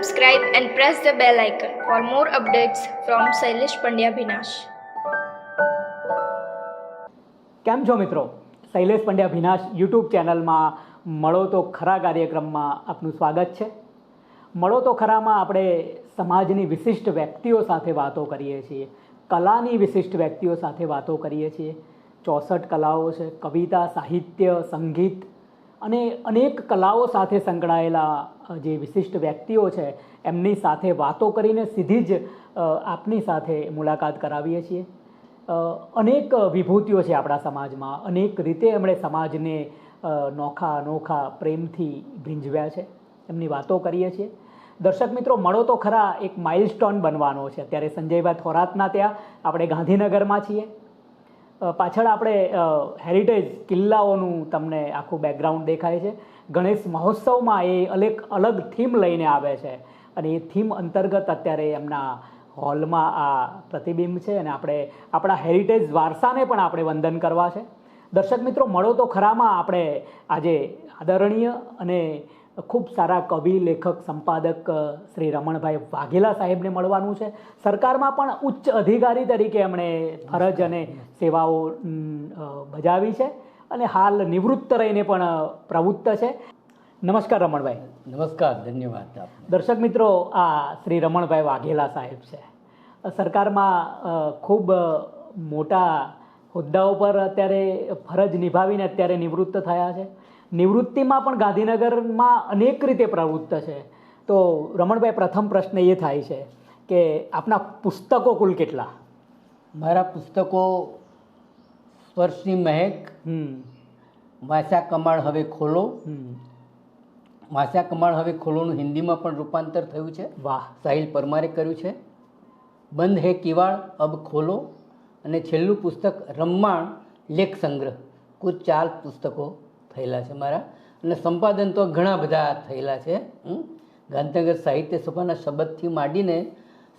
Subscribe and press the bell icon for more updates from Sailesh Pandya Bhinash. કેમ છો મિત્રો? Shailesh Pandya ભીનાશ YouTube ચેનલમાં મળો તો ખરા કાર્યક્રમમાં આપનું સ્વાગત છે. મળો તો ખરામાં આપણે સમાજની વિશિષ્ટ વ્યક્તિઓ સાથે વાતો કરીએ છીએ. કલાની વિશિષ્ટ વ્યક્તિઓ સાથે વાતો કરીએ છીએ. ચોસઠ કલાઓ છે, કવિતા, સાહિત્ય, સંગીત અને અનેક કલાઓ સાથે સંકળાયેલા જે વિશિષ્ટ વ્યક્તિઓ છે, એમની સાથે વાતો કરીને સીધી જ આપની સાથે મુલાકાત કરાવીએ છીએ. અનેક વિભૂતિઓ છે આપણા સમાજમાં. અનેક રીતે એમણે સમાજને નોખા અનોખા પ્રેમથી ભીંજવ્યા છે. એમની વાતો કરીએ છીએ. દર્શક મિત્રો, મળો તો ખરા એક માઇલસ્ટોન બનવાનો છે. અત્યારે સંજયભાઈ થોરાતના ત્યાં. આપણે ગાંધીનગરમાં છીએ. પાછળ આપણે હેરિટેજ કિલ્લાઓનું તમને આખું બેકગ્રાઉન્ડ દેખાય છે. ગણેશ મહોત્સવમાં એ અલગ અલગ થીમ લઈને આવે છે. અને એ થીમ અંતર્ગત અત્યારે એમના હોલમાં આ પ્રતિબિંબ છે અને આપણે આપણા હેરિટેજ વારસાને પણ આપણે વંદન કરવા છે. દર્શક મિત્રો, મળો તો ખરામાં આપણે આજે આદરણીય અને ખૂબ સારા કવિ લેખક સંપાદક શ્રી રમણભાઈ વાઘેલા સાહેબને મળવાનું છે. સરકારમાં પણ ઉચ્ચ અધિકારી તરીકે એમણે ફરજ અને સેવાઓ બજાવી છે અને હાલ નિવૃત્ત રહીને પણ પ્રવૃત્ત છે. નમસ્કાર રમણભાઈ. નમસ્કાર ધન્યવાદ દર્શક મિત્રો આ શ્રી રમણભાઈ વાઘેલા સાહેબ છે. સરકારમાં ખૂબ મોટા હોદ્દાઓ પર અત્યારે ફરજ નિભાવીને અત્યારે નિવૃત્ત થયા છે. નિવૃત્તિમાં પણ ગાંધીનગરમાં અનેક રીતે પ્રવૃત્ત છે. તો રમણભાઈ પ્રથમ પ્રશ્ન એ થાય છે કે આપના પુસ્તકો કુલ કેટલા? મારા પુસ્તકો સ્પર્શની મહેક વાંસા કમાળ હવે ખોલો. માસા કમાળ હવે ખોલોનું હિન્દીમાં પણ રૂપાંતર થયું છે. વાહ. સાહિલ પરમારે કર્યું છે. બંધ હે કિવાડ અબ ખોલો. અને છેલ્લું પુસ્તક રમ્માણ લેખ સંગ્રહ. કુલ ચાર પુસ્તકો થયેલા છે મારા. અને સંપાદન તો ઘણા બધા થયેલા છે. ગાંધીનગર સાહિત્ય સભાના શબ્દથી માંડીને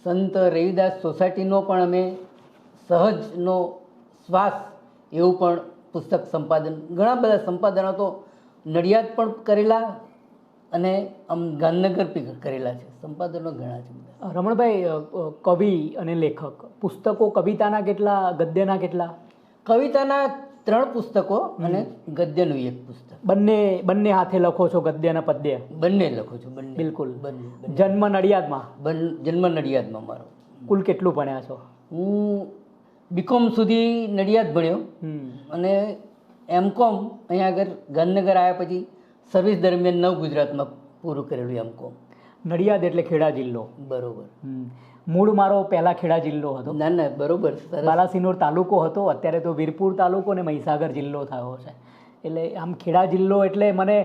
સંત રવિદાસ સોસાયટીનો પણ અમે સહજનો શ્વાસ એવું પણ પુસ્તક સંપાદન ઘણા બધા સંપાદનો તો નડિયાદ પણ કરેલા અને આમ ગાંધીનગર પણ કરેલા છે. સંપાદનો ઘણા છે રમણભાઈ કવિ અને લેખક પુસ્તકો કવિતાના કેટલા ગદ્યના કેટલા? કવિતાના ત્રણ પુસ્તકો અને ગદ્યનું એક પુસ્તક. બંને બંને હાથે લખો છો ગદ્ય અને પદ્ય? બંને લખું છું બંને. બિલકુલ. બંને. જન્મ નડિયાદમાં? બન- જન્મ નડિયાદમાં મારો. કુલ કેટલું ભણ્યા છો? હું બીકોમ સુધી નડિયાદ ભણ્યો. અને અને એમકોમ અહીંયા આગળ ગાંધીનગર આવ્યા પછી સર્વિસ દરમિયાન નવ ગુજરાતમાં પૂરું કરેલું એમકોમ નડિયાદ એટલે ખેડા જિલ્લો. બરોબર. મૂળ મારો પહેલા ખેડા જિલ્લો હતો. ના ના બરોબર બાલાસિનોર તાલુકો હતો. અત્યારે તો વીરપુર તાલુકો ને મહીસાગર જિલ્લો થયો છે. એટલે આમ ખેડા જિલ્લો એટલે મને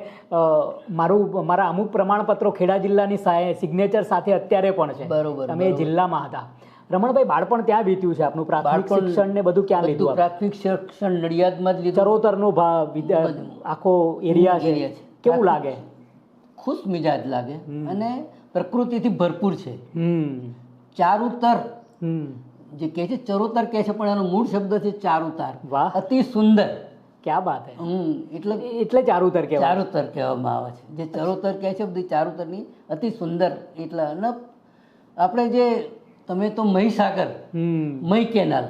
મારું મારા અમુક પ્રમાણપત્રો ખેડા જિલ્લાની સિગ્નેચર સાથે અત્યારે પણ છે. બરોબર, અમે જિલ્લામાં હતા. રમણભાઈ બાળપણ ત્યાં વીત્યું છે આપનું પ્રાથમિક શિક્ષણ ને બધું ક્યાં લીધું પ્રાથમિક શિક્ષણ નડિયાદમાં જ લીધું. ચરોતરનો ભાવ આખો એરિયા છે. કેવું લાગે? ખુશ મિજાજ લાગે. અને પ્રકૃતિથી ભરપૂર છે. હમ. ચારુતર. જે કહે છે ચરોતર કહે છે પણ એનો મૂળ શબ્દ છે ચારુતાર. વાહ. અતિ સુંદર. ક્યાં હે? હમ એટલે એટલે ચારુતર કહેવાય. ચારુતર કહેવામાં આવે છે. જે ચરોતર કહે છે બધી ચારુતરની અતિ સુંદર એટલે અને આપણે જે તમે તો મહીસાગર મહી કેનાલ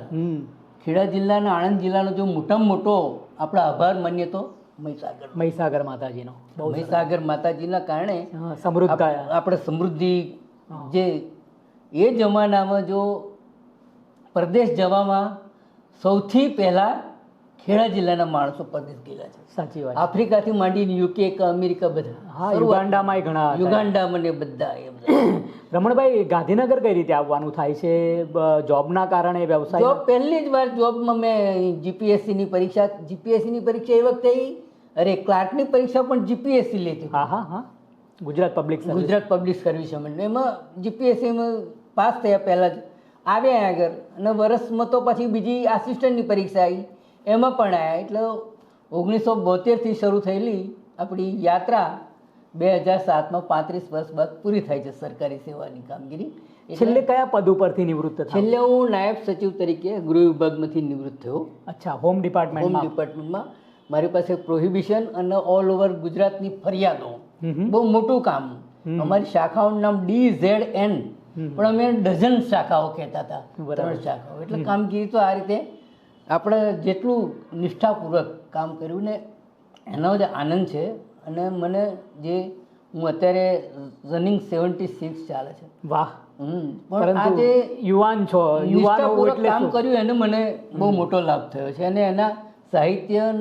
ખેડા જિલ્લાના આણંદ જિલ્લાનો જો મોટામાં મોટો આપણા આભાર માનીએ તો મહીસાગર. મહીસાગર માતાજીનો. મહીસાગર માતાજીના કારણે સમૃદ્ધ આપણે સમૃદ્ધિ જે એ જમાનામાં જો પરદેશ જવામાં સૌથી પહેલાં ખેડા જિલ્લાના માણસો પરદેશ ગયેલા છે. સાચી વાત. આફ્રિકાથી માંડીને યુકે કે અમેરિકા બધા. હા યુગાન્ડામાં ઘણા. યુગાન્ડા મને બધા એ રમણભાઈ ગાંધીનગર કઈ રીતે આવવાનું થાય છે? જોબના કારણે વ્યવસાય જોબ પહેલી જ વાર જોબમાં મેં જીપીએસસીની પરીક્ષા જીપીએસસીની પરીક્ષા એ વખતે અરે ક્લાર્કની પરીક્ષા પણ જીપીએસસી લેતી હા હા હા. Gujarat public Gujarat public service એમાં જીપીએસસીમાં પાસ થયા પહેલાં જ. આવ્યા આગળ. અને વર્ષમાં તો પછી બીજી આસિસ્ટન્ટની પરીક્ષા આવી. એમાં પણ આવ્યા. એટલે ઓગણીસો બોતેરથી શરૂ થયેલી આપણી યાત્રા બે હજાર સાતમાં પાંત્રીસ વર્ષ બાદ પૂરી થાય છે સરકારી સેવાની કામગીરી. છેલ્લે કયા પદ ઉપરથી નિવૃત્ત થયા છેલ્લે હું નાયબ સચિવ તરીકે ગૃહ વિભાગમાંથી નિવૃત્ત થયો. અચ્છા હોમ હોમ ડિપાર્ટમેન્ટમાં મારી પાસે પ્રોહિબિશન અને ઓલ ઓવર ગુજરાતની ફરિયાદો. બહુ મોટું કામ. અમારી શાખાઓનું નામ ડી ઝેડ એન. પણ અમે ડઝન શાખાઓ કહેતા હતા. બરાબર. ત્રણ શાખાઓ. એટલે કામગીરી તો આ રીતે આપણે જેટલું નિષ્ઠાપૂર્વક કામ કર્યું ને એનો જ આનંદ છે. અને મને જે હું અત્યારે રનિંગ સેવન્ટી સિક્સ ચાલે છે. વાહ. પણ પરંતુ જે યુવાન છો યુવાન નિષ્ઠાપૂર્વક કામ કર્યું એને મને બહુ મોટો લાભ થયો છે. અને એના સાહિત્ય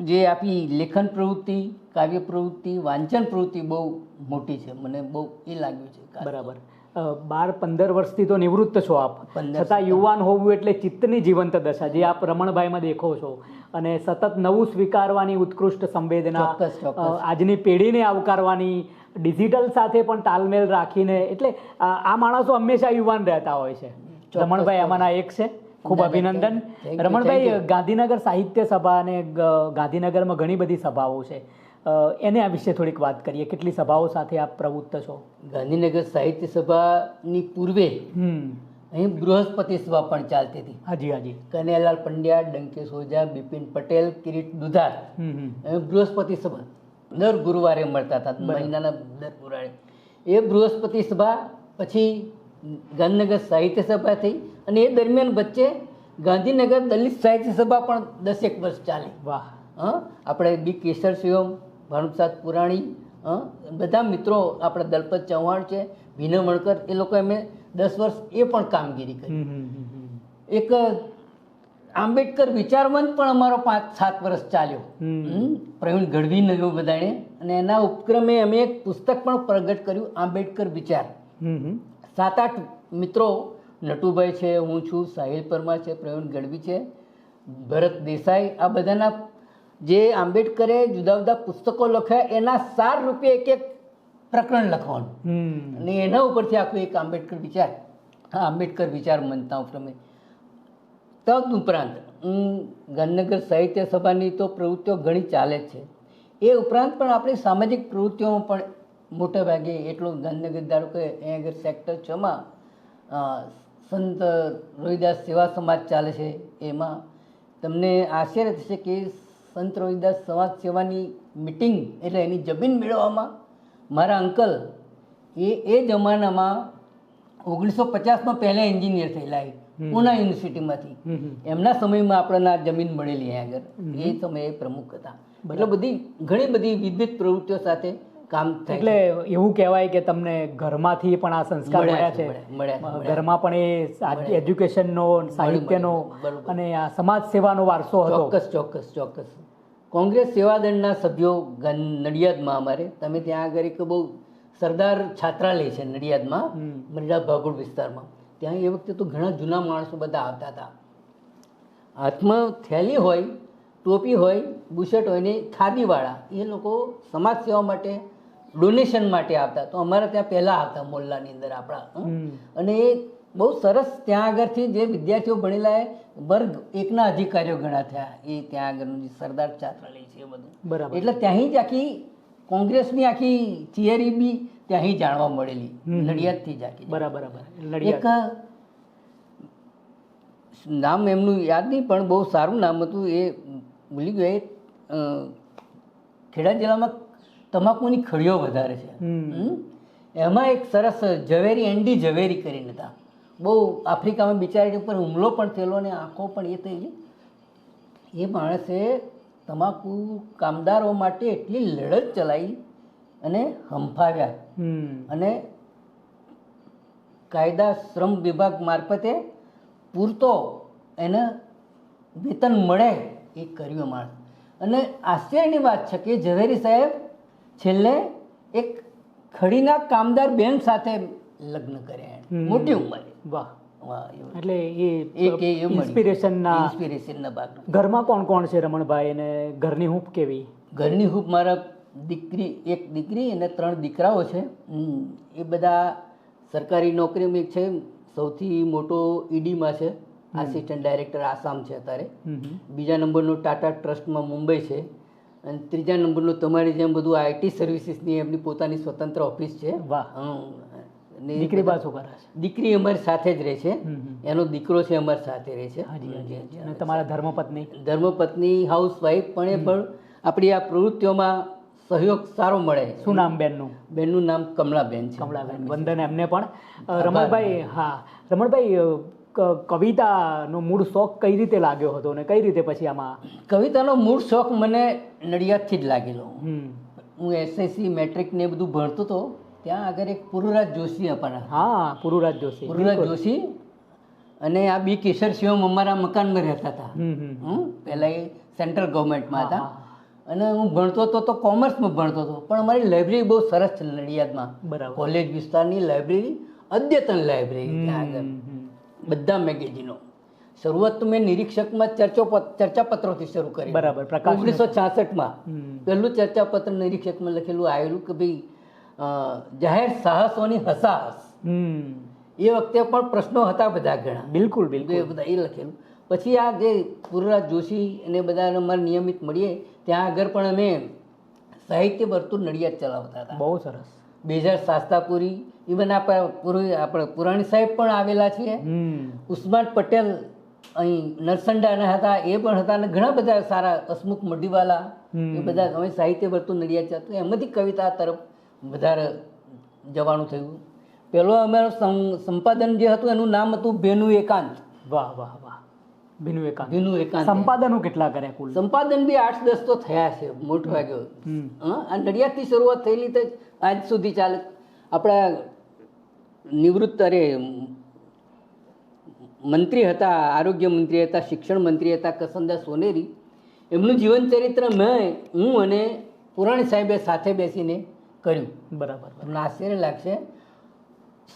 જે આપી લેખન પ્રવૃત્તિ કાવ્ય પ્રવૃત્તિ વાંચન પ્રવૃત્તિ બહુ મોટી છે. મને બહુ એ લાગ્યું છે. બરાબર. બાર પંદર વર્ષથી તો નિવૃત્ત છો આપ. છતાં યુવાન હોવું એટલે ચિત્તની જીવંત દશા જે આપ રમણભાઈમાં દેખો છો. અને સતત નવું સ્વીકારવાની ઉત્કૃષ્ટ સંવેદના. આજની પેઢીને આવકારવાની ડિજિટલ સાથે પણ તાલમેલ રાખીને એટલે આ માણસો હંમેશા યુવાન રહેતા હોય છે. રમણભાઈ આમાંના એક છે? ખૂબ અભિનંદન. રમણભાઈ ગાંધીનગર સાહિત્ય સભા અને ગાંધીનગરમાં ઘણી બધી સભાઓ છે. એને આ વિશે થોડીક વાત કરીએ. કેટલી સભાઓ સાથે આપ પ્રવૃત્ત છો? ગાંધીનગર સાહિત્ય સભાની પૂર્વે હમ. અહીં બૃહસ્પતિ સભા પણ ચાલતી હતી. હાજી હાજી. કનૈયાલાલ પંડ્યા ડંકેશ ઓઝા બિપિન પટેલ કિરીટ દુધાર. હમ હમ. એ બૃહસ્પતિ સભા દર ગુરુવારે મળતા હતા. મહિનાના દર ગુરુવારે. એ બૃહસ્પતિ સભા પછી ગાંધીનગર સાહિત્ય સભા થઈ અને એ દરમિયાન વચ્ચે ગાંધીનગર દલિત સાહિત્ય સભા પણ દસેક વર્ષ ચાલી. વાહ. હં? આપણે બી કેસર શિવમ ભાનુપ્રસાદ પુરાણી હં? બધા મિત્રો આપણા દલપત ચૌહાણ છે ભીનો મણકર એ લોકો અમે દસ વર્ષ એ પણ કામગીરી કરી. એક આંબેડકર વિચારવંત પણ અમારો પાંચ સાત વર્ષ ચાલ્યો. પ્રવીણ ગઢવી નવ્યો બધાને અને એના ઉપક્રમે અમે એક પુસ્તક પણ પ્રગટ કર્યું આંબેડકર વિચાર. સાત આઠ મિત્રો નટુભાઈ છે હું છું સાહિલ પરમાર છે પ્રવીણ ગઢવી છે. ભરત દેસાઈ આ બધાના જે આંબેડકરે જુદા જુદા પુસ્તકો લખ્યા એના સાર રૂપે એક એક પ્રકરણ લખવાનું. અને એના ઉપરથી આખું એક આંબેડકર વિચાર હા આંબેડકર વિચાર મંચના ઉપરમે તદ ઉપરાંત હું ગાંધીનગર સાહિત્ય સભાની તો પ્રવૃત્તિઓ ઘણી ચાલે જ છે. એ ઉપરાંત પણ આપણી સામાજિક પ્રવૃત્તિઓમાં પણ મોટા ભાગે એટલું ગાંધીનગર ધારો કે અહીંયા આગળ સેક્ટર છમાં સંત રોહિદાસ સેવા સમાજ ચાલે છે એમાં. તમને આશ્ચર્ય થશે કે સંત રોહિદાસ સમાજ સેવાની મિટિંગ એટલે એની જમીન મેળવવામાં મારા અંકલ એ એ જમાનામાં ઓગણીસો પચાસમાં પહેલાં એન્જિનિયર થયેલા પૂના યુનિવર્સિટીમાંથી. એમના સમયમાં આપણને આ જમીન મળેલી આગળ. એ સમયે પ્રમુખ હતા. એટલે બધી ઘણી બધી વિવિધ પ્રવૃત્તિઓ સાથે કામ એટલે એવું કહેવાય કે તમને ઘરમાંથી પણ આ સંસ્કાર મળ્યા છે. ઘરમાં પણ એ એજ્યુકેશનનો સાહિત્યનો અને આ સમાજ સેવાનો વારસો હતો. ચોક્કસ ચોક્કસ ચોક્કસ. કોંગ્રેસ સેવાદળના સભ્યો નડિયાદમાં અમારે. તમે ત્યાં આગળ એક બહુ સરદાર છાત્રાલય છે નડિયાદમાં. મરડા ભાગોળ વિસ્તારમાં. ત્યાં એ વખતે તો ઘણા જૂના માણસો બધા આવતા હતા. હાથમાં થેલી હોય ટોપી હોય બુશર્ટ હોય ને ખાદીવાળા. એ લોકો સમાજ સેવા માટે ડોનેશન માટે આવતા. તો અમારે ત્યાં પહેલાં આવતા મોલ્લાની અંદર આપણા. અને એ બહુ સરસ ત્યાં આગળથી જે વિદ્યાર્થીઓ ભણેલા એ વર્ગ એકના અધિકારીઓ ઘણા થયા. એ ત્યાં આગળનું જે સરદાર છાત્રાલય છે એ બધું. બરાબર. એટલે ત્યાંથી જ આખી કોંગ્રેસની આખી થિયરી બી ત્યાંથી જાણવા મળેલી. હમ. જ આખી. બરાબર બરાબર. એક નામ એમનું યાદ નહીં પણ બહુ સારું નામ હતું. એ ભૂલી ગયો એ ખેડા જિલ્લામાં તમાકુની ખડીઓ વધારે છે? એમાં એક સરસ ઝવેરી એન્ડી ઝવેરી કરીને હતા. બહુ આફ્રિકામાં બિચારી ઉપર હુમલો પણ થયેલો અને આંખો પણ એ થયેલી. એ માણસે તમાકુ કામદારો માટે એટલી લડત ચલાવી અને હંફાવ્યા. અને કાયદા શ્રમ વિભાગ મારફતે પૂરતો એને વેતન મળે એ કર્યું માણસ. અને આશ્ચર્યની વાત છે કે ઝવેરી સાહેબ છેલ્લે એક ખડીના કામદાર બેન સાથે લગ્ન કર્યા મોટી ઉંમરે. વાહ. એટલે એ એક ઇન્સ્પિરેશનના ઇન્સ્પિરેશનના ભાગ ઘરમાં કોણ કોણ છે રમણભાઈ અને ઘરની હૂંફ કેવી? ઘરની હૂપ મારા દીકરી એક દીકરી અને ત્રણ દીકરાઓ છે. એ બધા સરકારી નોકરીમાં એક છે. સૌથી મોટો ઈડીમાં છે. આસિસ્ટન્ટ ડાયરેક્ટર આસામ છે અત્યારે. બીજા નંબરનું ટાટા ટ્રસ્ટમાં મુંબઈ છે. અને ત્રીજા નંબરનું તમારી જેમ બધું આઈટી સર્વિસીસની એમની પોતાની સ્વતંત્ર ઓફિસ છે. વાહ. દીકરી પાછો કરે દીકરી અમારી સાથે જ રહે છે. એનો દીકરો છે અમારી સાથે રહે છે. હાજી હાજી હાજી. અને તમારા ધર્મપત્ની? ધર્મપત્ની હાઉસવાઈફ પણ એ પણ આપણી આ પ્રવૃત્તિઓમાં સહયોગ સારો મળે. શું નામ બેનનું? બેનનું નામ કમલાબેન છે. કમલાબેન. વંદન એમને પણ. રમણભાઈ હા. રમણભાઈ કવિતાનો મૂળ શોખ કઈ રીતે લાગ્યો હતો અને કઈ રીતે પછી આમાં કવિતાનો મૂળ શોખ મને નડિયાદથી જ લાગેલો. હું એસએસસી મેટ્રિક ને બધું ભણતો હતો ત્યાં આગળ એક પુરુરાજ જોશી આપણા હા પુરુરાજ જોશી પુરુરાજ જોશી અને આ બી કેશર શિવમ અમારા મકાનમાં રહેતા હતા. હું પહેલાં એ સેન્ટ્રલ ગવર્મેન્ટમાં હતા. અને હું ભણતો હતો તો કોમર્સમાં ભણતો હતો. પણ અમારી લાઇબ્રેરી બહુ સરસ છે નડિયાદમાં. બરાબર. કોલેજ વિસ્તારની લાઇબ્રેરી અદ્યતન લાઇબ્રેરી ત્યાં આગળ. બધા મેગેઝિનો. શરૂઆત તો મેં નિરીક્ષકમાં ચર્ચો ચર્ચાપત્રોથી શરૂ કરી. બરાબર પ્રકાશ ઓગણીસો છાસઠમાં. પહેલું ચર્ચાપત્ર નિરીક્ષકમાં લખેલું આવેલું કે ભાઈ જાહેર સાહસોની હસાહસ. હમ. એ વખતે પણ પ્રશ્નો હતા બધા ઘણા. બિલકુલ બિલકુલ. એ બધા એ લખેલું. પછી આ જે પુરુરાજ જોશી અને બધા અમારે નિયમિત મળીએ ત્યાં આગળ પણ અમે સાહિત્ય ભરતું નડિયાદ ચલાવતા હતા. બહુ સરસ. બે હજાર શાસ્તાપુરી ઇવન આપણે પુરી આપણે પુરાણી સાહેબ પણ આવેલા છીએ. ઉસ્માન પટેલ અહીં નરસંડાના હતા એ પણ હતા અને ઘણા બધા સારા હસમુખ મઢીવાલા. એ બધા અમે સાહિત્ય વર્તુ નડિયાદ છે. તો એમાંથી કવિતા તરફ વધારે જવાનું થયું. પહેલો અમારો સંપાદન જે હતું એનું નામ હતું ભેનુ એકાંત. વાહ વાહ વાહ. ભીનુ એકાંત. બેનું એકાંત. સંપાદનો કેટલા કર્યા કુલ? સંપાદન બી આઠ દસ તો થયા છે મોટો ભાગે હા? આ નડિયાદથી શરૂઆત થયેલી તો આજ સુધી ચાલે. આપણા નિવૃત્ત અરે મંત્રી હતા આરોગ્ય મંત્રી હતા શિક્ષણ મંત્રી હતા કસનદા સોનેરી. એમનું જીવન ચરિત્ર મેં હું અને પુરાણી સાહેબે સાથે બેસીને કર્યું. બરાબર તમને આશ્ચર્ય લાગશે.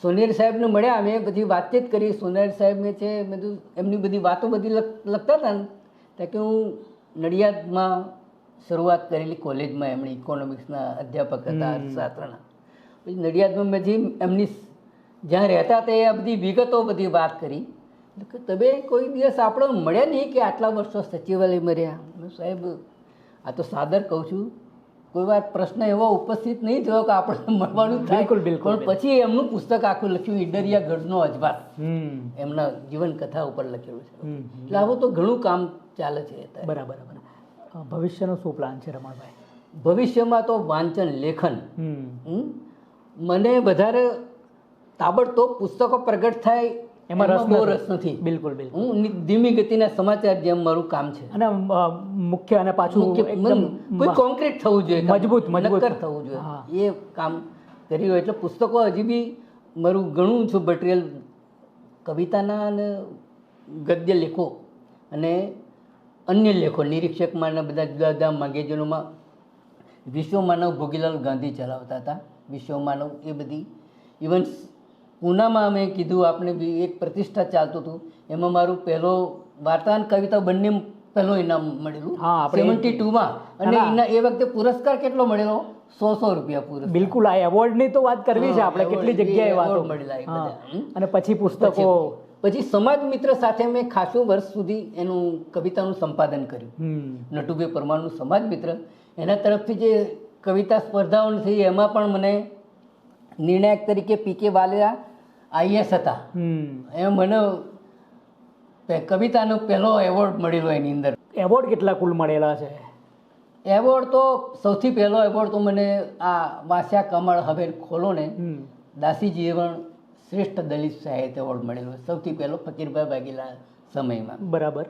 સોનેરી સાહેબને મળ્યા અમે બધી વાતચીત કરી. સોનેરી સાહેબને છે બધું એમની બધી વાતો બધી લખ- લખતા હતા ને. ત્યાં કે હું નડિયાદમાં શરૂઆત કરેલી કોલેજમાં એમણે ઇકોનોમિક્સના અધ્યાપક હતા અર્થશાસ્ત્રના પછી નડિયાદમાં જે એમની જ્યાં રહેતા તે આ બધી વિગતો બધી વાત કરી. કે તમે કોઈ દિવસ આપણે મળ્યા નહીં કે આટલા વર્ષો સચિવાલયમાં રહ્યા. સાહેબ આ તો સાદર કહું છું કોઈ વાર પ્રશ્ન એવો ઉપસ્થિત નહીં થયો કે આપણે મળવાનું બિલકુલ, બિલકુલ, પણ પછી એમનું પુસ્તક આખું લખ્યું ઈડરિયા ગઢનો અજવાસ હમ. એમના જીવન કથા ઉપર લખેલું છે. એટલે આવું તો ઘણું કામ ચાલે છે બરાબર બરાબર. ભવિષ્યનો શું પ્લાન છે રમણભાઈ? ભવિષ્યમાં તો વાંચન લેખન? મને વધારે તાબડતોબ પુસ્તકો પ્રગટ થાય એમાં રસ બહુ રસ નથી. બિલકુલ બિલકુલ. હું ધીમી ગતિના સમાચાર જેમ મારું કામ છે. અને મુખ્ય અને પાછું કોઈ કોન્ક્રીટ થવું જોઈએ મજબૂત, મજબૂત. થવું જોઈએ. એ કામ કરી હોય એટલે પુસ્તકો હજી બી મારું ઘણું છું મટીરિયલ કવિતાના અને ગદ્ય લેખો અને અન્ય લેખો. નિરીક્ષકમાં ને બધા જુદા જુદા મેગેઝિનોમાં વિશ્વ માનવ ભોગીલાલ ગાંધી ચલાવતા હતા. વિશ્વ માનવ એ બધી ઇવન પૂનામાં અમે કીધું આપણે બી એક પ્રતિષ્ઠા ચાલતું હતું. એમાં મારું પહેલો વાર્તા અને કવિતા બંને પહેલો ઇનામ મળેલું. હા, આપણે- સેવન્ટી ટુમાં. અને. એના એ વખતે પુરસ્કાર કેટલો મળેલો? સો સો રૂપિયા પૂરો બિલકુલ આ એવોર્ડની તો વાત કરવી છે આપણે કેટલી જગ્યાએ વાતો મળેલા. અને પછી પુસ્તકો. પછી સમાજ મિત્ર સાથે મેં ખાસું વર્ષ સુધી એનું કવિતાનું સંપાદન કર્યું. નટુભાઈ પરમારનું સમાજ મિત્ર. એના તરફથી જે કવિતા સ્પર્ધાઓ થઈ એમાં પણ મને નિર્ણાયક તરીકે પી કે વાલેરા આઈએસ હતા. હમ. એ મને કવિતાનો પહેલો એવોર્ડ મળેલો એની અંદર. એવોર્ડ કેટલા કુલ મળેલા છે? એવોર્ડ તો સૌથી પહેલો એવોર્ડ તો મને આ વાસ્યા કમળ હવે ખોલો ને દાસી જીવન શ્રેષ્ઠ દલિત સાહિત્ય એવોર્ડ મળેલો. સૌથી પહેલો ફકીરભાઈ વાઘેલા સમયમાં. બરાબર.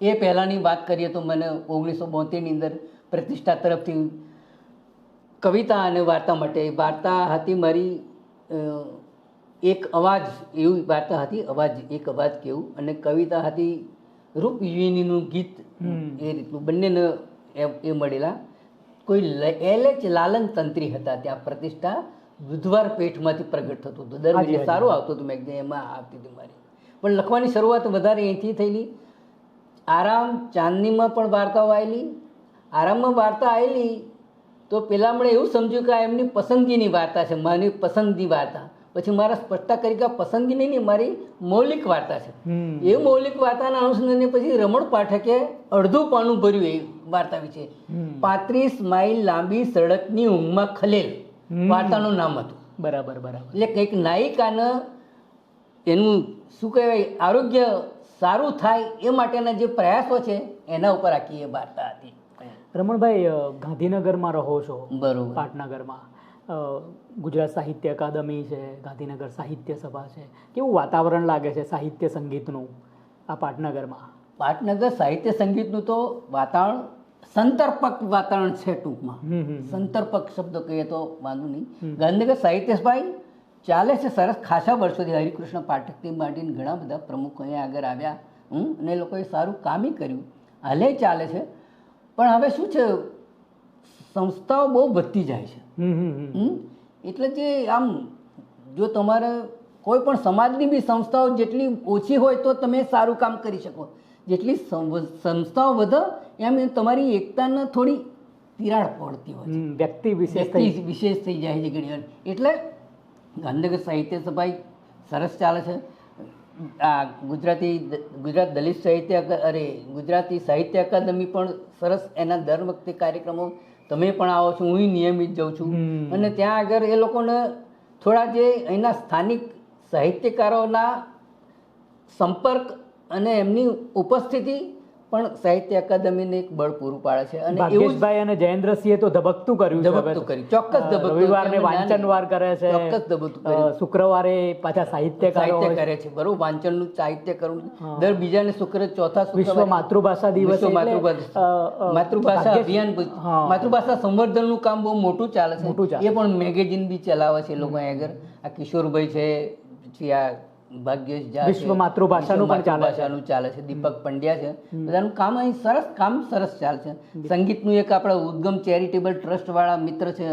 એ પહેલાંની વાત કરીએ તો મને ઓગણીસો બોતેરની અંદર પ્રતિષ્ઠા તરફથી કવિતા અને વાર્તા માટે વાર્તા હતી મારી એક અવાજ એવી વાર્તા હતી અવાજ એક અવાજ કેવું અને કવિતા હતી રૂપ યુનિનું ગીત. એ રીતનું બંનેને એ એ મળેલા. કોઈ એલ એચ લાલન તંત્રી હતા ત્યાં પ્રતિષ્ઠા બુધવાર પેઠમાંથી પ્રગટ થતું હતું. દર મહિને. સારું આવતું હતું મેગઝીન એમાં આવતી હતી મારી. પણ લખવાની શરૂઆત વધારે અહીંથી થયેલી. આરામ ચાંદનીમાં પણ વાર્તાઓ આવેલી. આરામમાં વાર્તા આવેલી તો પેલા મને એવું સમજ્યું કે આ એમની પસંદગીની વાર્તા છે મારી પસંદની વાર્તા. પછી મારા સ્પષ્ટતા કરી કે આ પસંદગી નહીં મારી મૌલિક વાર્તા છે. એ મૌલિક વાર્તાના અનુસંધાને પછી રમણ પાઠકે અડધું પાનું ભર્યું એ વાર્તા વિશે. પાંત્રીસ માઇલ લાંબી સડકની ઊંઘમાં ખલેલ. વાર્તાનું નામ હતું. બરાબર બરાબર. એટલે કંઈક નાયિકાને એનું શું કહેવાય આરોગ્ય સારું થાય એ માટેના જે પ્રયાસો છે એના ઉપર આખી એ વાર્તા હતી. રમણભાઈ ગાંધીનગરમાં રહો છો. બરોબર. પાટનગરમાં. ગુજરાત સાહિત્ય અકાદમી છે ગાંધીનગર સાહિત્ય સભા છે. કેવું વાતાવરણ લાગે છે સાહિત્ય સંગીતનું આ પાટનગરમાં? પાટનગર સાહિત્ય સંગીતનું તો વાતાવરણ સંતર્પક વાતાવરણ છે ટૂંકમાં. સંતર્પક શબ્દ કહીએ તો વાંધો નહીં. ગાંધીનગર સાહિત્ય સભાઈ ચાલે છે સરસ ખાસા વર્ષોથી. હરિકૃષ્ણ પાઠકથી માંડીને ઘણા બધા પ્રમુખ અહીંયા આગળ આવ્યા અને એ લોકોએ સારું કામ કર્યું. હાલે ચાલે છે. પણ હવે શું છે? સંસ્થાઓ બહુ વધતી જાય છે? એટલે જે આમ જો તમારે કોઈ પણ સમાજની બી સંસ્થાઓ જેટલી ઓછી હોય તો તમે સારું કામ કરી શકો. જેટલી સંસ્થાઓ વધે એમ તમારી એકતાને થોડી તિરાડ પડતી હોય વ્યક્તિ વિશેષ થઈ વિશેષ થઈ જાય છે ઘણી એટલે ગાંધીનગર સાહિત્ય સભાઈ સરસ ચાલે છે. આ ગુજરાતી ગુજરાત દલિત સાહિત્ય અરે ગુજરાતી સાહિત્ય અકાદમી પણ સરસ એના દર વખતે કાર્યક્રમો તમે પણ આવો છો હું નિયમિત જાઉં છું. અને ત્યાં આગળ એ લોકોને થોડા જે અહીંના સ્થાનિક સાહિત્યકારોના સંપર્ક અને એમની ઉપસ્થિતિ પણ સાહિત્ય અકાદમીને એક બળ પૂરું પાડે છે અને એવું અને જયેન્દ્રસિંહે તો ધબકતું કર્યું ધબકતું કર્યું. ચોક્કસ ધબકતું રવિવારને વાંચનવાર કરે છે. ચોક્કસ ધબકતું કર્યું. શુક્રવારે પાછા સાહિત્ય સાહિત્ય કરે છે. બરોબર વાંચનનું સાહિત્ય કરવું દર દર બીજાને શુક્ર ચોથા વિશ્વ માતૃભાષા દિવસ માતૃભાષા માતૃભાષા અભિયાન માતૃભાષા સંવર્ધનનું કામ બહુ મોટું ચાલે છે. મોટું ચાલે એ પણ મેગેઝિન બી ચલાવે છે લોકો આગળ. આ કિશોરભાઈ છે પછી આ ભાગ્યેશ ઝા વિશ્વ માતૃભાષાનું પણ ચાલે છે. ચાલે છે. દીપક પંડ્યા છે. બધાનું કામ અહીં સરસ કામ સરસ ચાલે છે. સંગીતનું એક આપણા ઉદ્ગમ ચેરિટેબલ ટ્રસ્ટવાળા મિત્ર છે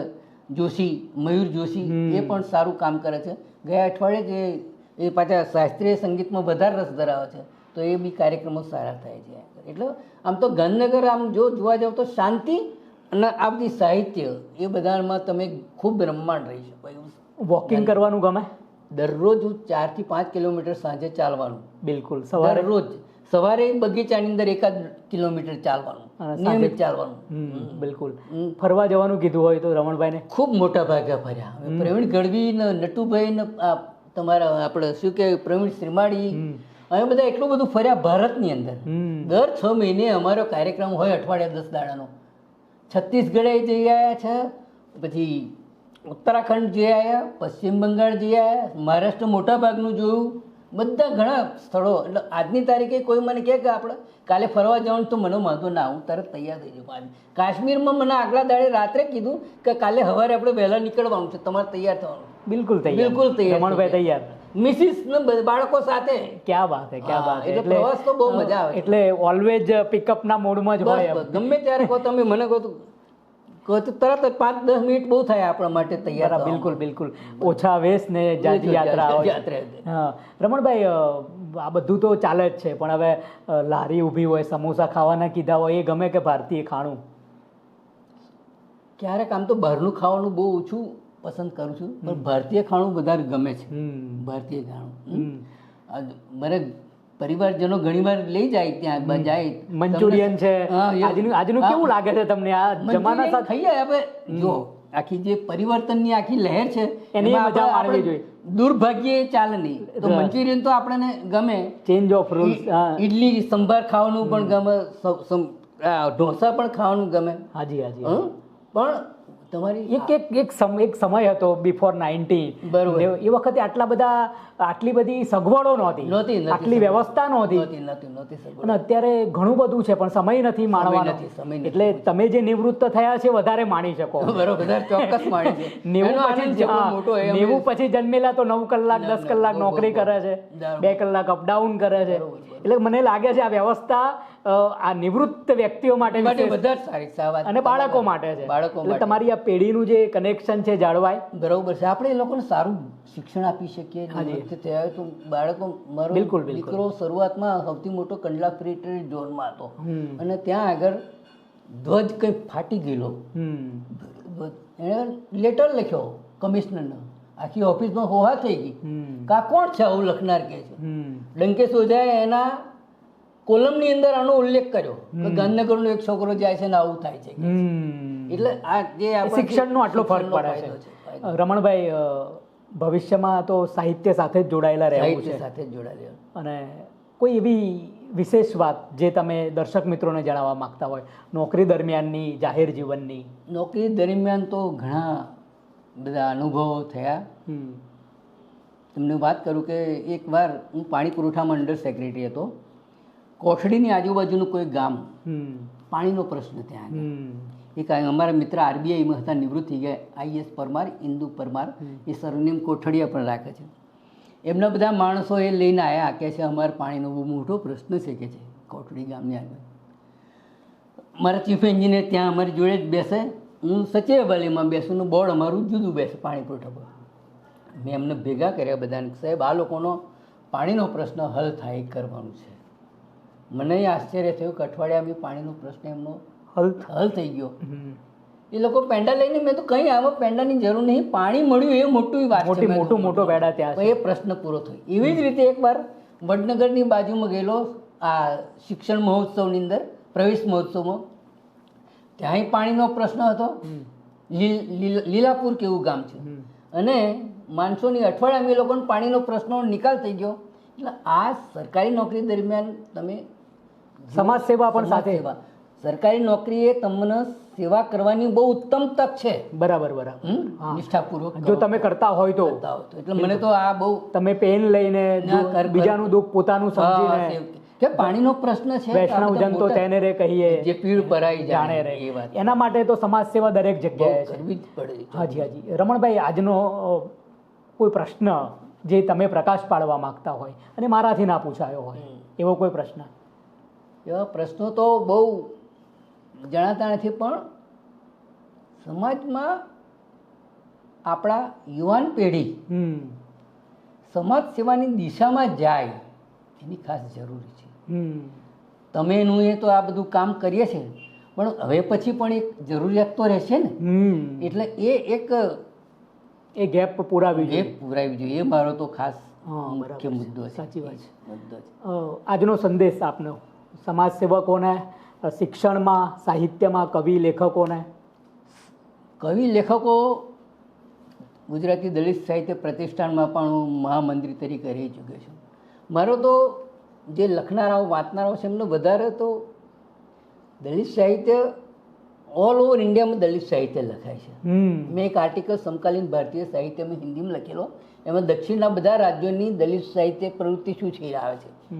જોશી મયુર જોશી એ પણ સારું કામ કરે છે. ગયા અઠવાડિયે જે એ પાછા શાસ્ત્રીય સંગીતમાં વધારે રસ ધરાવે છે. તો એ બી કાર્યક્રમો સારા થાય છે. એટલે આમ તો ગાંધીનગર આમ જો જોવા જાવ તો શાંતિ અને આ બધી સાહિત્ય એ બધામાં તમે ખૂબ બ્રહ્માંડ રહી શકો એવું વોકિંગ કરવાનું ગમે? દરરોજ હું ચારથી પાંચ કિલોમીટર સાંજે ચાલવાનું બિલકુલ. સવારે? રોજ સવારે બગીચાની અંદર એકાદ કિલોમીટર ચાલવાનું નિયમિત ચાલવાનું. બિલકુલ. ફરવા જવાનું કીધું હોય તો રમણભાઈને? ખૂબ મોટા ભાગે ફર્યા. પ્રવીણ ગઢવી ને નટુભાઈ ને તમારા આપણે શું કે પ્રવીણ શ્રીમાળી અમે બધા એટલું બધું ફર્યા ભારતની અંદર. દર છ મહિને અમારો કાર્યક્રમ હોય અઠવાડિયા દસ દાડાનો. છત્તીસગઢે જઈ આવ્યા છે પછી ઉત્તરાખંડ જઈ આવ્યા પશ્ચિમ બંગાળ જઈ આવ્યા મહારાષ્ટ્ર મોટા ભાગનું જોયું. બધા ઘણા સ્થળો એટલે આજની તારીખે કોઈ મને કહે કે આપણે કાલે ફરવા જવાનું તો મને વાંધો ના હું તરત તૈયાર થઈ જાઉં કાશ્મીરમાં મને આગલા દાડે રાત્રે કીધું કે કાલે સવારે આપણે વહેલા નીકળવાનું છે તમારે તૈયાર થવાનું. બિલકુલ તૈયાર. બિલકુલ તૈયાર. તૈયાર. મિસિસ બાળકો સાથે. ક્યાં વાત હે ક્યાં વાત એટલે પ્રવાસ તો બહુ મજા આવે એટલે ઓલવેજ પિકઅપ ના મોડમાં જ હોય ગમે ત્યારે કહો તમે મને કહો કહો તો તરત જ પાંચ દસ મિનિટ બહુ થાય આપણા માટે તૈયાર બિલકુલ બિલકુલ. ઓછા વેશ ને જાજી યાત્રા રમણભાઈ આ બધું તો ચાલે જ છે પણ હવે લારી ઊભી હોય સમોસા ખાવાના કીધા હોય એ ગમે કે ભારતીય ખાણું? ક્યારેક આમ તો બહારનું ખાવાનું બહુ ઓછું પસંદ કરું છું પણ ભારતીય ખાણું વધારે ગમે છે. ભારતીય ખાણું. હમ. પરિવારજનો ઘણીવાર લઈ જાય ત્યાં જાય મંચુરિયન છે. આજનું આજનું કેવું લાગે છે તમને? આ જમાના સાથે સાથે જાય હવે જો આખી જે પરિવર્તનની આખી લહેર છે એની મજા માણવી જોઈએ. દુર્ભાગ્યે ચાલે નહીં. તો. મંચુરિયન તો આપણને ગમે. Change of rules idli sambar ખાવાનું પણ ગમે ઢોસા પણ ખાવાનું ગમે. હાજી હાજી? પણ તમારી એક એક એક સમય એક સમય હતો બિફોર નાઇન્ટી બરોબર. એ વખતે આટલા બધા આટલી બધી સગવડો નહોતી. નહોતી આટલી વ્યવસ્થા નહોતી. અને અત્યારે ઘણું બધું છે પણ સમય નથી માણવા નથી, સમય એટલે તમે જે નિવૃત્ત થયા છે વધારે માણી શકો. બરોબર ચોક્કસ માણી નેવું પછી નેવું પછી જન્મેલા તો નવ કલાક દસ કલાક નોકરી કરે છે. બે કલાક અપડાઉન કરે છે. એટલે મને લાગે છે આ વ્યવસ્થા આ નિવૃત્ત વ્યક્તિઓ માટે વધારે સારી અને બાળકો માટે છે. બાળકો તમારી આ પેઢીનું જે કનેક્શન છે જાળવાય. બરોબર છે. આપણે એ લોકોને સારું શિક્ષણ આપી શકીએ. નિવૃત્ત થયા તો બાળકો મારો બિલકુલ. દીકરો શરૂઆતમાં સૌથી મોટો કંડલા ફ્રી ઝોનમાં હતો. અને ત્યાં આગળ ધ્વજ કંઈ ફાટી ગયેલો. એણે લેટર લખ્યો કમિશનરને આખી ઓફિસમાં હોહા થઈ ગઈ. કા કોણ છે આવું લખનાર કે છે? ડંકેશ ઓઝાએ એના કોલમની અંદર આનો ઉલ્લેખ કર્યો કે ગાંધીનગરનો એક છોકરો જાય છે ને આવું થાય છે એટલે આ જે શિક્ષણનો આટલો ફરક પડે છે. રમણભાઈ ભવિષ્યમાં તો સાહિત્ય સાથે જ જોડાયેલા રહેવું છે. સાથે જ જોડાયેલા અને કોઈ એવી વિશેષ વાત જે તમે દર્શક મિત્રોને જણાવવા માંગતા હોય? નોકરી દરમિયાનની જાહેર જીવનની? નોકરી દરમિયાન તો ઘણા બધા અનુભવો થયા. હમ. તમને વાત કરું કે એકવાર હું પાણી પુરવઠામાં અંડર સેક્રેટરી હતો. કોઠડીની આજુબાજુનું કોઈ ગામ હમ. પાણીનો પ્રશ્ન ત્યાં એક અમારા મિત્ર આરબીઆઈમાં હતા નિવૃત્ત થઈ ગયા આઈએસ પરમાર ઇન્દુ પરમાર એ સરનેમ કોઠડિયા પણ રાખે છે. એમના બધા માણસો એ લઈને આવ્યા કે છે અમારે પાણીનો બહુ મોટો પ્રશ્ન છે કે છે કોઠડી ગામની આગળ. મારા ચીફ એન્જિનિયર ત્યાં અમારી જોડે જ બેસે. હું સચિવાલયમાં બેસું ને બોર્ડ અમારું જુદું બેસે પાણી પુરવઠા પર મેં એમને ભેગા કર્યા બધાને સાહેબ આ લોકોનો પાણીનો પ્રશ્ન હલ થાય કરવાનું છે. મને આશ્ચર્ય થયું કે અઠવાડિયામાં પાણીનો પ્રશ્ન એમનો હલ હલ થઈ ગયો. એ લોકો પેંડા લઈને મેં તો કંઈ આમાં પેંડાની જરૂર નહીં પાણી મળ્યું એ મોટું વાત છે. મોટી મોટું મોટો વેડા ત્યાં એ પ્રશ્ન પૂરો થયો. એવી જ રીતે એકવાર વડનગરની બાજુમાં ગયેલો આ શિક્ષણ મહોત્સવની અંદર પ્રવેશ મહોત્સવમાં ત્યાંય પાણીનો પ્રશ્ન હતો લીલાપુર કેવું ગામ છે. અને માણસોની અઠવાડિયામાં એ લોકોને પાણીનો પ્રશ્નનો નિકાલ થઈ ગયો એટલે આ સરકારી નોકરી દરમિયાન તમે સમાજ સેવા પણ સાથે સેવા. સરકારી નોકરી એ તમને સેવા કરવાની બહુ ઉત્તમ તક છે બરાબર બરાબર. નિષ્ઠાપૂર્વક જો તમે કરતા હોય તો. એટલે મને તો આ બહુ તમે પેન લઈને. બીજાનું દુઃખ પોતાનું સમજીને કે પાણીનો પ્રશ્ન છે વૈષ્ણવ જન તો તેને રે કહીએ. જે પીળ પરાઈ જાણે રે. એ વાત. એના માટે તો સમાજ સેવા દરેક જગ્યાએ કરવી જ પડે હાજી હાજી. રમણભાઈ આજનો કોઈ પ્રશ્ન જે તમે પ્રકાશ પાડવા માંગતા હોય અને મારાથી ના પૂછાયો હોય એવો કોઈ પ્રશ્ન? એવા પ્રશ્નો તો બહુ જણાતા નથી પણ સમાજમાં આપણા યુવાન પેઢી સમાજ સેવાની દિશામાં જાય એની ખાસ જરૂરી છે. તમે એનું એ તો આ બધું કામ કરીએ છીએ પણ હવે પછી પણ એક જરૂરિયાત તો રહેશે ને. એટલે એ એક એ ગેપ પુરાવી જોઈએ. પુરાવી જોઈએ. એ મારો તો ખાસ મુખ્ય મુદ્દો સાચી વાત છે. મુદ્દો છે. આજનો સંદેશ આપનો. સમાજ સેવકોને શિક્ષણમાં સાહિત્યમાં કવિ લેખકોને. કવિ લેખકો ગુજરાતી દલિત સાહિત્ય પ્રતિષ્ઠાનમાં પણ હું મહામંત્રી તરીકે રહી ચૂક્યો છું. મારો તો જે લખનારાઓ વાંચનારાઓ છે એમનો વધારે તો દલિત સાહિત્ય ઓલ ઓવર ઇન્ડિયામાં દલિત સાહિત્ય લખાય છે. મેં એક આર્ટિકલ સમકાલીન ભારતીય સાહિત્યમાં હિન્દીમાં લખેલો. એમાં દક્ષિણના બધા રાજ્યોની દલિત સાહિત્ય પ્રવૃત્તિ શું છે આવે છે.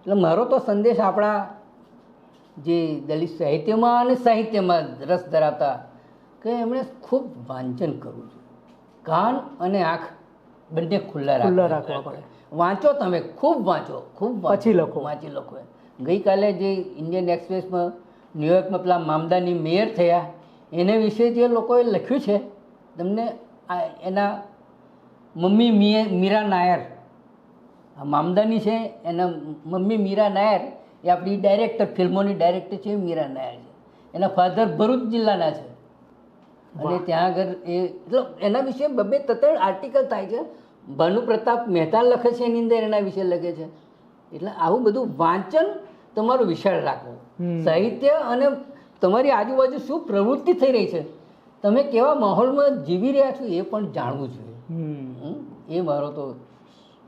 એટલે મારો તો સંદેશ આપણા જે દલિત સાહિત્યમાં અને સાહિત્યમાં રસ ધરાવતા કે એમણે ખૂબ વાંચન કરવું જોઈએ. કાન અને આંખ બંને ખુલ્લા રાખવા પડે. વાંચો તમે ખૂબ વાંચો ખૂબ વાંચો. પછી લખો. વાંચી લખો. ગઈકાલે જે ઇન્ડિયન એક્સપ્રેસમાં ન્યુયોર્કમાં પેલા મામદાની મેયર થયા એને વિશે જે લોકોએ લખ્યું છે તમને આ એના મમ્મી મીએ- મીરા નાયર મામદાની છે એના મમ્મી મીરા નાયર એ આપણી ડાયરેક્ટર ફિલ્મોની ડાયરેક્ટર છે મીરા નાયર છે એના ફાધર ભરૂચ જિલ્લાના છે અને ત્યાં આગળ એ એટલે એના વિશે બબે તત્ણ આર્ટિકલ થાય છે ભાનુ પ્રતાપ મહેતા લખે છે એની અંદર એના વિશે લખે છે. એટલે આવું બધું વાંચન તમારું વિશાળ રાખવું. સાહિત્ય અને તમારી આજુબાજુ શું પ્રવૃત્તિ થઈ રહી છે તમે કેવા માહોલમાં જીવી રહ્યા છો એ પણ જાણવું જોઈએ? એ મારો તો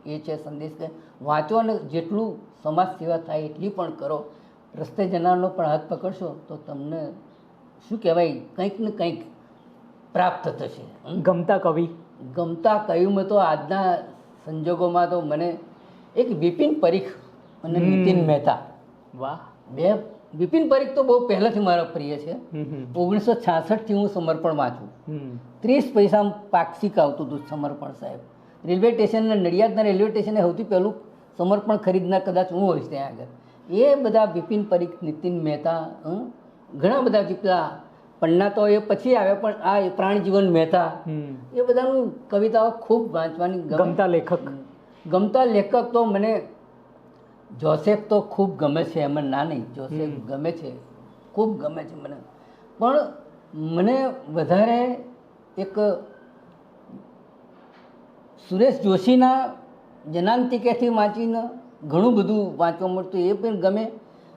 એ છે સંદેશ કે વાંચો અને જેટલું સમાજ સેવા થાય એટલી પણ કરો. રસ્તે જનારનો પણ હાથ પકડશો તો તમને શું કહેવાય કંઈક ને કંઈક પ્રાપ્ત થશે. ગમતા કવિ. ગમતા કયુંમાં તો આજના સંજોગોમાં તો મને એક બિપિન પરીખ અને. નીતિન મહેતા. વાહ. બે બિપિન પરીખ તો બહુ પહેલાંથી મારા પ્રિય છે. ઓગણીસો છાસઠથી હું સમર્પણમાં છું ત્રીસ પૈસા પાક્ષિક આવતું હતું સમર્પણ સાહેબ. રેલવે સ્ટેશનને નડિયાદના રેલવે સ્ટેશને સૌથી પહેલું સમર્પણ ખરીદનાર કદાચ હું હોઈશ ત્યાં આગળ. એ બધા બિપિન પરીખ નીતિન મહેતા હં? ઘણા બધા જેટલા પન્ના તો એ પછી આવે પણ આ પ્રાણજીવન મહેતા એ બધાનું કવિતાઓ ખૂબ વાંચવાની ગમતા લેખક. ગમતા લેખક તો મને જોસેફ તો ખૂબ ગમે છે એમાં ના નહીં જોસેફ ગમે છે ખૂબ ગમે છે મને. પણ મને વધારે એક સુરેશ જોશીના જનાંતિકેથી વાંચીને ઘણું બધું વાંચવા મળતું એ પણ ગમે.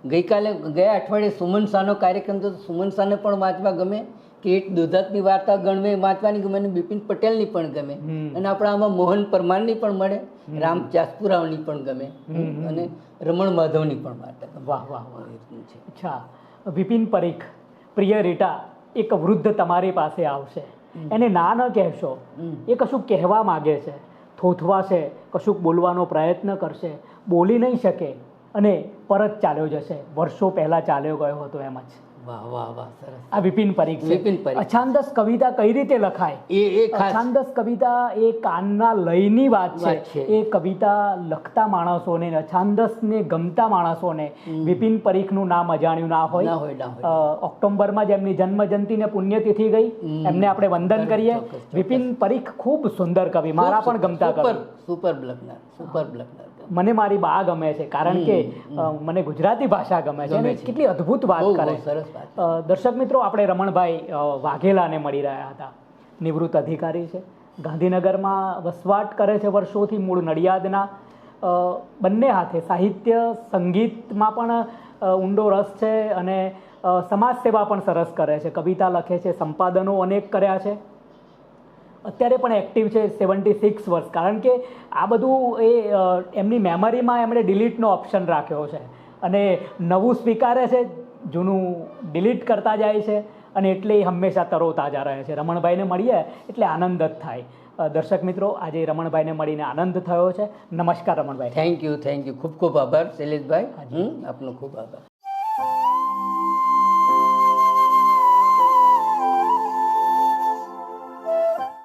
ગઈકાલે ગયા અઠવાડિયે સુમન શાહનો કાર્યક્રમ તો સુમન શાહને પણ વાંચવા ગમે કેટ દુધાતની વાર્તા ગણવે વાંચવાની ગમે અને બિપિન પટેલની પણ ગમે. અને આપણા આમાં મોહન પરમારની પણ મળે રામ ચાસપુરાવની પણ ગમે અને રમણ માધવની પણ વાર્તા વાહ વાહ વાહ. છે. અચ્છા. બિપિન પરીખ પ્રિય રીટા એક વૃદ્ધ તમારી પાસે આવશે. એને ના ન કહેશો. એ કશું કહેવા માગે છે. થોથવાશે કશુંક બોલવાનો પ્રયત્ન કરશે. બોલી નહીં શકે. અને પરત ચાલ્યો જશે. વર્ષો પહેલા ચાલ્યો ગયો હતો એમ જ. વાહ વાહ વાહ સરસ. આ વિપિન પરીખ વિપિન પરીખ. અછાંદસ કવિતા કઈ રીતે લખાય? એ એ અછાંદસ કવિતા એ કાનના લયની વાત છે. એ કવિતા લખતા માણસોને ને અછાંદસને ગમતા માણસોને વિપિન પરીખનું નામ અજાણ્યું ના હોય. ઓક્ટોબરમાં જ એમની જન્મ જયંતિ ને પુણ્યતિથિ ગઈ. એમને આપણે વંદન કરીએ. વિપિન પરીખ ખૂબ સુંદર કવિ મારા પણ ગમતા કવિ. સુપર લખનાર સુપર લખનાર મને મારી બા ગમે છે કારણ કે મને ગુજરાતી ભાષા ગમે છે. અને કેટલી અદ્ભુત વાત કરે સરસ દર્શક મિત્રો આપણે રમણભાઈ વાઘેલાને મળી રહ્યા હતા. નિવૃત્ત અધિકારી છે. ગાંધીનગરમાં વસવાટ કરે છે વર્ષોથી મૂળ નડિયાદના. બંને હાથે સાહિત્ય સંગીતમાં પણ ઊંડો રસ છે અને સમાજ સેવા પણ સરસ કરે છે. કવિતા લખે છે સંપાદનો અનેક કર્યા છે. અત્યારે પણ એક્ટિવ છે સેવન્ટી સિક્સ વર્ષ. કારણ કે આ બધું એ એમની મેમરીમાં એમણે ડિલીટનો ઓપ્શન રાખ્યો છે. અને નવું સ્વીકારે છે જૂનું ડિલીટ કરતા જાય છે અને એટલે એ હંમેશા તરોતાજા રહે છે. રમણભાઈને મળીએ એટલે આનંદ જ થાય. દર્શક મિત્રો આજે રમણભાઈને મળીને આનંદ થયો છે. નમસ્કાર Ramanbhai. Thank you thank you ખૂબ ખૂબ આભાર શૈલેષભાઈ. આપનો ખૂબ આભાર.